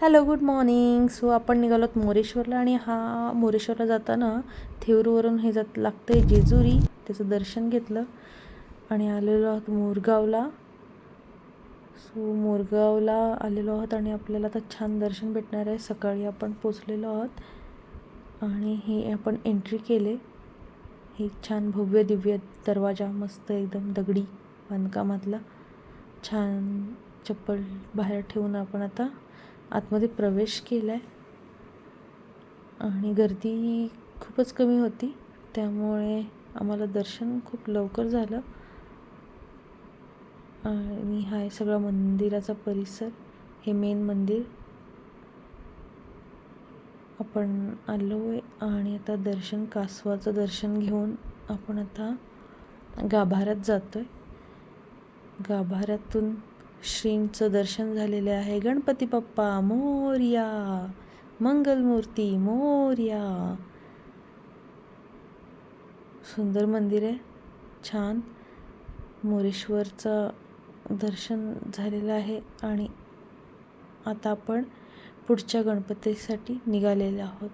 Hello good morning. So आपण निघालोत मोरेश्वरला आणि हा मोरेश्वरला जाताना थेऊरवरून हे जात लागतं जेजुरी. त्याचं दर्शन घेतलं आणि आलेलो आहोत मोरगावला. सो मोरगावला आलेलो आहोत आणि आपल्याला आता छान दर्शन भेटणार आहे. सकाळी आपण पोचलेलो आहोत आणि हे आपण एंट्री केले. हे छान भव्य दिव्य दरवाजा मस्त एकदम दगडी बांधकामातला. छान चप्पल बाहेर ठेवून आपण आता आतमध्ये प्रवेश केला आहे आणि गर्दी खूपच कमी होती. त्यामुळे आम्हाला दर्शन खूप लवकर झालं. आणि हा आहे सगळा मंदिराचा परिसर. हे मेन मंदिर. आपण आलो आहे आणि आता दर्शन कासवाचं दर्शन घेऊन आपण आता गाभाऱ्यात जातो आहे गाभाऱ्यातून श्रींचं दर्शन झालेले आहे. गणपती बाप्पा मोर्या. मंगलमूर्ती मोर्या. सुंदर मंदिर आहे. छान. मोरेश्वरचं दर्शन झालेलं आहे आणि आता आपण पुढच्या गणपतीसाठी निघालेले आहोत.